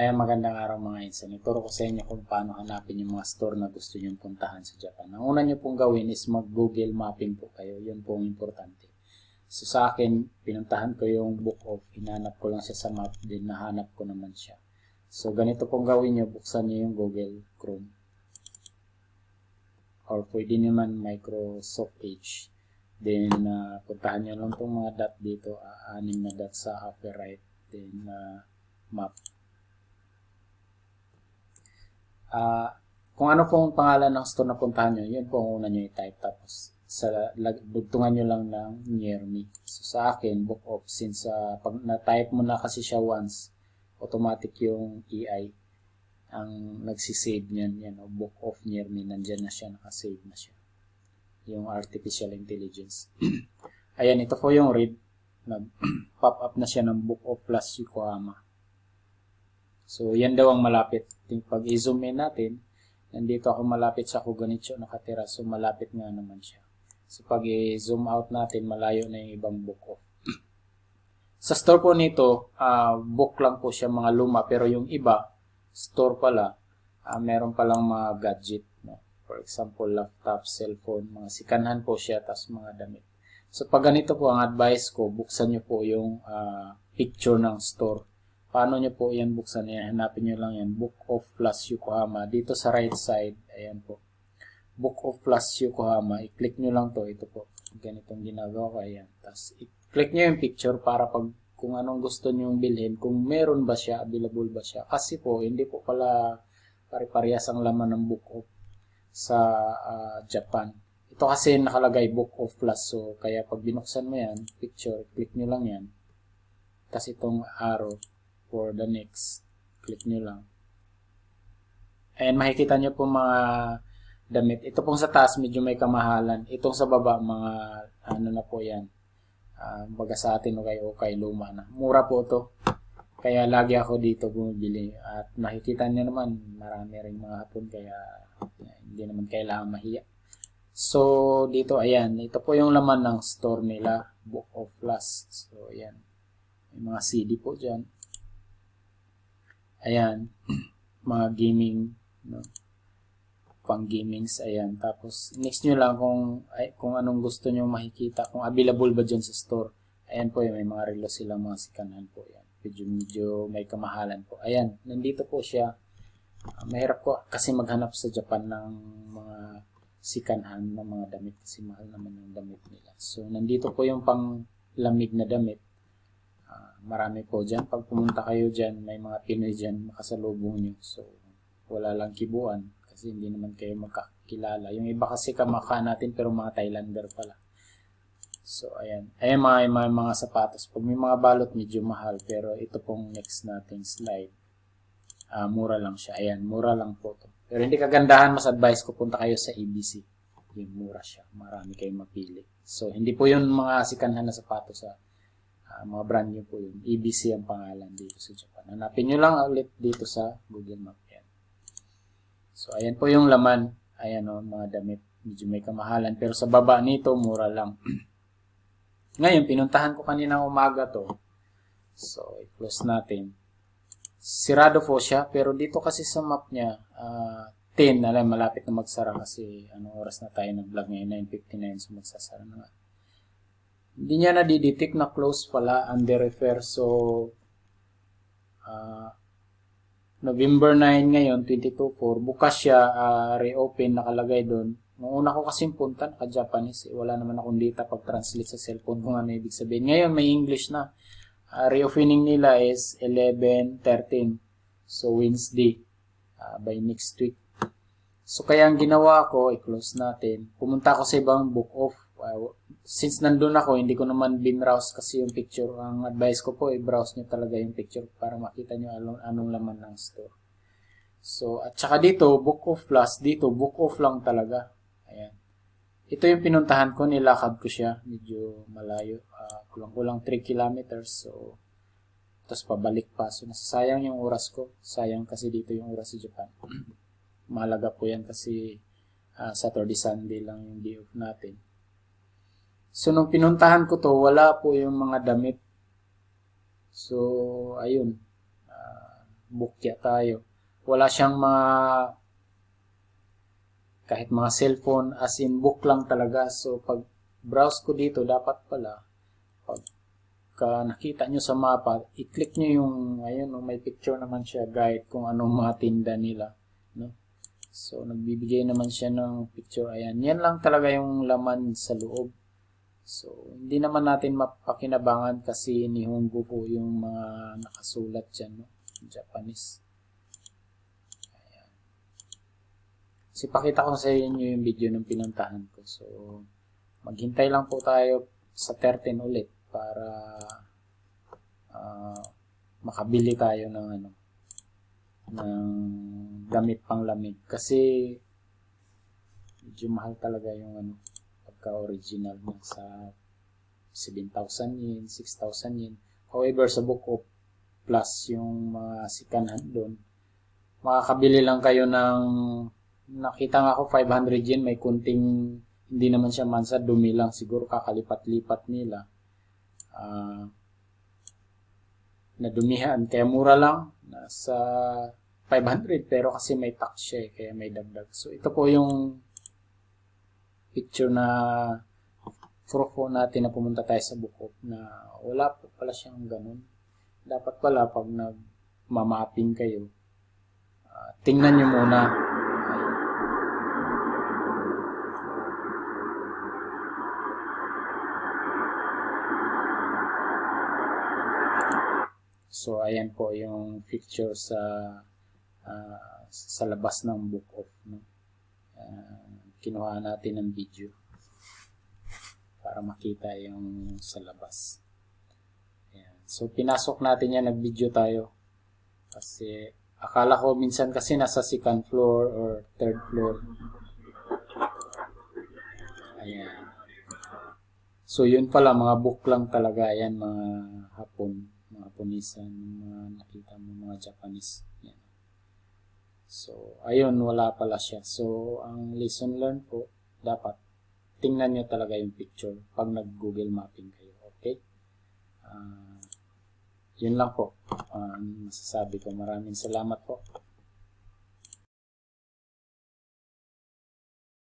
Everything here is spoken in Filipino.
Ayan, magandang araw mga insan. Ituro ko sa inyo kung paano hanapin yung mga store na gusto nyo puntahan sa Japan. Ang una nyo pong gawin is mag-google mapping po kayo. Yun po ang importante. So sa akin, pinuntahan ko yung book of, hinanap ko lang siya sa map, din nahanap ko naman siya. So ganito pong gawin nyo, buksan nyo yung Google Chrome. Or pwede naman Microsoft Edge. Then, uh, puntahan nyo lang itong mga dot dito, uh, anim na dot sa upper right. Then, uh, map. Ah, kung ano pong pangalan ng store na puntahan nyo, yun po ang una nyo i-type. Tapos, sa lag- dugtungan nyo lang ng near me. So, sa akin, book of, since uh, pag na-type mo na kasi siya once, automatic yung EI ang nagsisave niyan, yan, o book of near me, nandyan na siya, nakasave na siya. Yung artificial intelligence. Ayan, ito po yung read. Nag-pop up na siya ng book of plus Yokohama. So, yan daw ang malapit. Pag i-zoom in natin, nandito ako malapit sa Kuganicho nakatira. So, malapit nga naman siya. So, pag i-zoom out natin, malayo na yung ibang book off. sa store po nito, uh, book lang po siya mga luma. Pero yung iba, store pala, uh, meron palang mga gadget. No? For example, laptop, cellphone, mga sikanhan po siya, tas mga damit. So, pag ganito po ang advice ko, buksan nyo po yung uh, picture ng store Paano nyo po yan buksan? Yan, hanapin nyo lang yan. Book of Plus Yokohama. Dito sa right side, ayan po. Book of Plus Yokohama. I-click nyo lang to. Ito po. Ganitong ginagawa ko. Ayan. Tapos, i-click nyo yung picture para pag kung anong gusto nyo bilhin, kung meron ba siya, available ba siya. Kasi po, hindi po pala pare-parehas ang laman ng Book of sa uh, Japan. Ito kasi nakalagay Book of Plus. So, kaya pag binuksan mo yan, picture, click nyo lang yan. Tapos itong arrow, for the next. Click nyo lang. And makikita nyo po mga damit. Ito pong sa taas, medyo may kamahalan. Itong sa baba, mga ano na po yan. Uh, baga sa atin o kay, o kay luma na. Mura po to. Kaya lagi ako dito bumibili. At makikita nyo naman, marami rin mga hapon. Kaya hindi naman kailangan mahiya. So, dito, ayan. Ito po yung laman ng store nila. Book of Plus. So, ayan. May mga CD po dyan. Ayan, mga gaming, no? pang gamings, ayan. Tapos, next nyo lang kung, ay, kung anong gusto nyo makikita, kung available ba dyan sa store. Ayan po, may mga relo sila, mga sikanan po. Ayan. Medyo, medyo may kamahalan po. Ayan, nandito po siya. Uh, mahirap ko kasi maghanap sa Japan ng mga sikanhan ng mga damit kasi mahal naman yung damit nila. So, nandito po yung pang lamig na damit marami po dyan. Pag pumunta kayo dyan, may mga Pinoy dyan makasalubong nyo. So, wala lang kibuan kasi hindi naman kayo makakilala. Yung iba kasi kamaka natin pero mga Thailander pala. So, ayan. Ayan mga, mga, mga sapatos. Pag may mga balot, medyo mahal. Pero ito pong next nating slide. Uh, mura lang siya. Ayan, mura lang po to. Pero hindi kagandahan, mas advice ko punta kayo sa ABC. Yung mura siya. Marami kayong mapili. So, hindi po yun mga sikanhan na sapatos sa Uh, mga brand new po yun. EBC ang pangalan dito sa Japan. Hanapin nyo lang ulit dito sa Google Map. Yan. So, ayan po yung laman. Ayan o, oh, mga damit. Medyo may kamahalan. Pero sa baba nito, mura lang. Ngayon, pinuntahan ko kanina umaga to. So, i-close natin. Sirado po siya. Pero dito kasi sa map niya, uh, 10. Alam, malapit na magsara kasi anong oras na tayo nag-vlog ngayon? 9.59. So, magsasara na nga hindi niya na-detect na close pala under refer. So, uh, November 9 ngayon, 22.4. Bukas siya, uh, reopen, nakalagay doon. Nung una ko kasing punta, naka-Japanese. Eh, wala naman akong data pag-translate sa cellphone kung ano ibig sabihin. Ngayon, may English na. Uh, reopening nila is 11.13. So, Wednesday. Uh, by next week. So, kaya ang ginawa ko, i-close natin. Pumunta ako sa ibang book off uh, since nandun ako, hindi ko naman bin-browse kasi yung picture. Ang advice ko po, i-browse nyo talaga yung picture para makita nyo anong, anong laman ng store. So, at saka dito, book of plus, dito, book of lang talaga. Ayan. Ito yung pinuntahan ko, nilakad ko siya. Medyo malayo. Uh, kulang-kulang 3 kilometers. So, tapos pabalik pa. So, nasasayang yung oras ko. Sayang kasi dito yung oras sa Japan. Mahalaga po yan kasi uh, Saturday, Sunday lang yung day off natin. So, nung pinuntahan ko to, wala po yung mga damit. So, ayun. Uh, bukya tayo. Wala siyang mga kahit mga cellphone as in book lang talaga. So pag browse ko dito dapat pala pag ka nakita nyo sa mapa, i-click nyo yung ayun, may picture naman siya guide kung anong mga tinda nila, no? So nagbibigay naman siya ng picture ayan. Yan lang talaga yung laman sa loob. So hindi naman natin mapakinabangan kasi nihongo po yung mga nakasulat diyan, no? Japanese. Ayan. So, pakita ko sa inyo yung video ng pinuntahan ko. So, maghintay lang po tayo sa 13 ulit para ah, makabili tayo ng ano ng damit pang lamig kasi medyo mahal talaga yung ano pagka original na sa 7,000 yen, 6,000 yen. However, sa Book of Plus yung mga sikanan doon, makakabili lang kayo ng nakita nga ako 500 yen, may kunting hindi naman siya mansa, dumi lang siguro kakalipat-lipat nila. Ah, nadumihan, kaya mura lang, nasa 500 pero kasi may tax siya eh, kaya may dagdag. So ito po yung picture na proof natin na pumunta tayo sa Bukop na wala po pala siyang ganun. Dapat pala pag nagmamapping kayo, ah, tingnan nyo muna. So, ayan po yung picture sa ah, sa labas ng book of kinuha natin ng video para makita yung sa labas. Ayan. So, pinasok natin yan, nag-video tayo. Kasi, akala ko minsan kasi nasa second floor or third floor. Ayan. So, yun pala, mga book lang talaga. Ayan, mga hapon, mga punisan, mga nakita mo, mga Japanese. Ayan. So, ayun, wala pala siya. So, ang lesson learned po, dapat tingnan nyo talaga yung picture pag nag-google mapping kayo. Okay? Ah, yun lang po. Ang masasabi ko. Maraming salamat po.